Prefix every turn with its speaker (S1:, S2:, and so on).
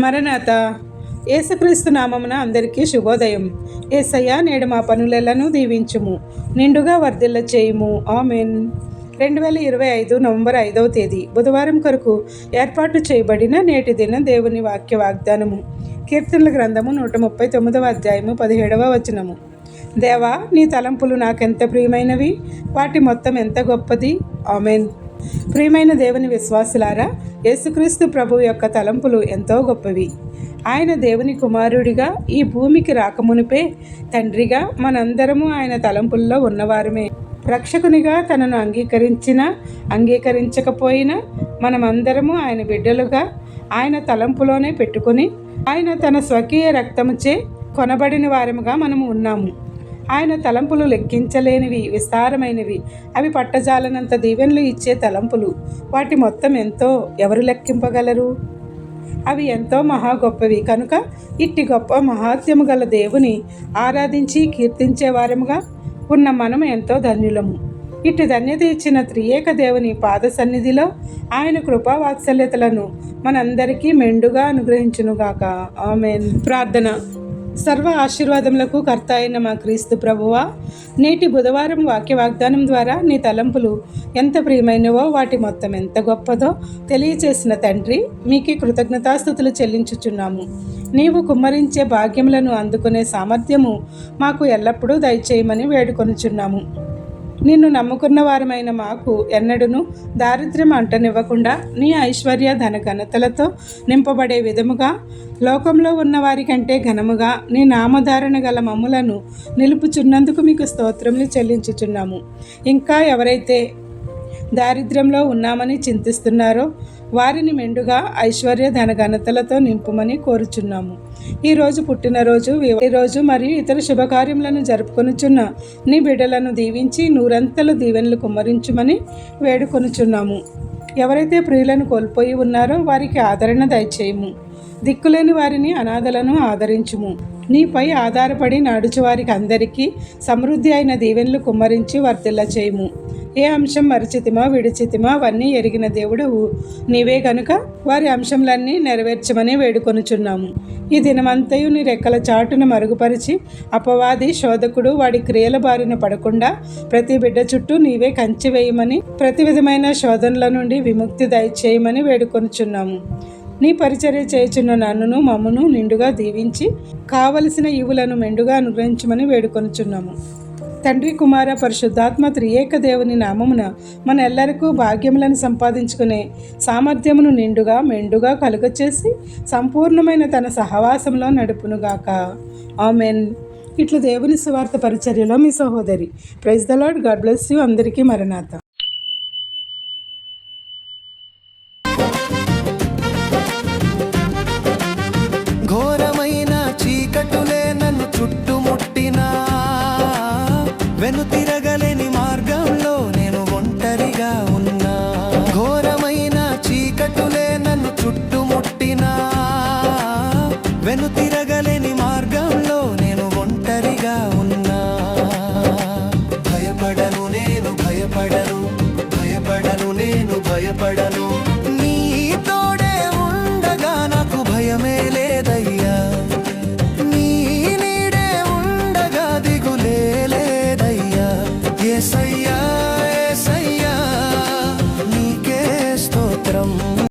S1: మరణాత. యేసుక్రీస్తు నామమున అందరికీ శుభోదయం. ఏసయ్య నేడు మా పనులను దీవించుము. నిండుగా వర్ధిల్ల చేయుము. ఆమెన్. రెండు వేల ఇరవై ఐదు నవంబర్ ఐదవ తేదీ. బుధవారం కొరకు ఏర్పాటు చేయబడిన నేటి దిన దేవుని వాక్య వాగ్దానము. కీర్తనల గ్రంథము నూట ముప్పై తొమ్మిదవ అధ్యాయము పదిహేడవ వచనము. దేవా నీ తలంపులు నాకెంత ప్రియమైనవి? వాటి మొత్తం ఎంత గొప్పది? ఆమెన్. ప్రియమైన దేవుని విశ్వాసులారా యేసుక్రీస్తు ప్రభు యొక్క తలంపులు ఎంతో గొప్పవి. ఆయన దేవుని కుమారుడిగా ఈ భూమికి రాకమునిపే తండ్రిగా మనందరము ఆయన తలంపుల్లో ఉన్నవారమే. రక్షకునిగా తనను అంగీకరించిన అంగీకరించకపోయినా మనమందరము ఆయన బిడ్డలుగా ఆయన తలంపులోనే పెట్టుకొని ఆయన తన స్వకీయ రక్తముచే కొనబడిన వారముగా మనము ఉన్నాము. ఆయన తలంపులు లెక్కించలేనివి విస్తారమైనవి. అవి పట్టజాలనంత దీవెనలు ఇచ్చే తలంపులు. వాటి మొత్తం ఎంతో ఎవరు లెక్కింపగలరు? అవి ఎంతో మహా గొప్పవి. కనుక ఇట్టి గొప్ప మహాత్యము గల దేవుని ఆరాధించి కీర్తించేవారముగా ఉన్న మనం ఎంతో ధన్యులము. ఇట్టి ధన్యత ఇచ్చిన త్రియేక దేవుని పాద సన్నిధిలో ఆయన కృపావాత్సల్యతలను మనందరికీ మెండుగా అనుగ్రహించునుగాక. ఆమెన్. ప్రార్థన. సర్వ ఆశీర్వాదములకు కర్త అయిన మా క్రీస్తు ప్రభువా నేటి బుధవారం వాక్య వాగ్దానం ద్వారా నీ తలంపులు ఎంత ప్రియమైనవో వాటి మొత్తం ఎంత గొప్పదో తెలియచేసిన తండ్రి మీకే కృతజ్ఞతాస్థుతులు చెల్లించుచున్నాము. నీవు కుమ్మరించే భాగ్యములను అందుకునే సామర్థ్యము మాకు ఎల్లప్పుడూ దయచేయమని వేడుకొనుచున్నాము. నిన్ను నమ్ముకున్న వారమైన మాకు ఎన్నడూను దారిద్ర్యం అంటనివ్వకుండా నీ ఐశ్వర్య ధన ఘనతలతో నింపబడే విధముగా లోకంలో ఉన్న వారికంటే ఘనముగా నీ నామధారణ గల మమ్ములను నిలుపుచున్నందుకు మీకు స్తోత్రములు చెల్లించుచున్నాము. ఇంకా ఎవరైతే దారిద్ర్యంలో ఉన్నామని చింతిస్తున్నారో వారిని మెండుగా ఐశ్వర్య ధన ఘనతలతో నింపుమని కోరుచున్నాము. ఈరోజు పుట్టినరోజు ఈరోజు మరియు ఇతర శుభకార్యములను జరుపుకొనుచున్న నీ బిడ్డలను దీవించి నూరంతల దీవెనలు కుమ్మరించుమని వేడుకొనుచున్నాము. ఎవరైతే ప్రియులను కోల్పోయి ఉన్నారో వారికి ఆదరణ దయచేయము. దిక్కులేని వారిని అనాథలను ఆదరించుము. నీపై ఆధారపడి నడుచు వారికి అందరికీ సమృద్ధి అయిన దీవెనలు కుమ్మరించి వర్తిల్ల చేయము ఏ అంశం మరిచితిమో విడిచితిమో అవన్నీ ఎరిగిన దేవుడు నీవే గనుక వారి అంశంలన్నీ నెరవేర్చమని వేడుకొనుచున్నాము. ఈ దినమంతయు నీ రెక్కల చాటును మరుగుపరిచి అపవాది శోధకుడు వాడి క్రియల బారిన పడకుండా ప్రతి బిడ్డ చుట్టూ నీవే కంచి వేయమని ప్రతి విధమైన శోధనల నుండి విముక్తి దయచేయమని వేడుకొనుచున్నాము. నీ పరిచర్య చేయుచున్న నన్నును మమ్మను నిండుగా దీవించి కావలసిన ఇవులను మెండుగా అనుగ్రహించమని వేడుకొనుచున్నాము. తండ్రి కుమార పరిశుద్ధాత్మ త్రియేక దేవుని నామమున మన ఎల్లరికూ భాగ్యములను సంపాదించుకునే సామర్థ్యమును నిండుగా మెండుగా కలుగచేసి సంపూర్ణమైన తన సహవాసంలో నడుపునుగాక. ఆమెన్. ఇట్లు దేవుని సువార్త పరిచర్యలో మీ సహోదరి. Praise the lord god bless you. అందరికీ మరణాత వెను తిరగలేని మార్గంలో నేను ఒంటరిగా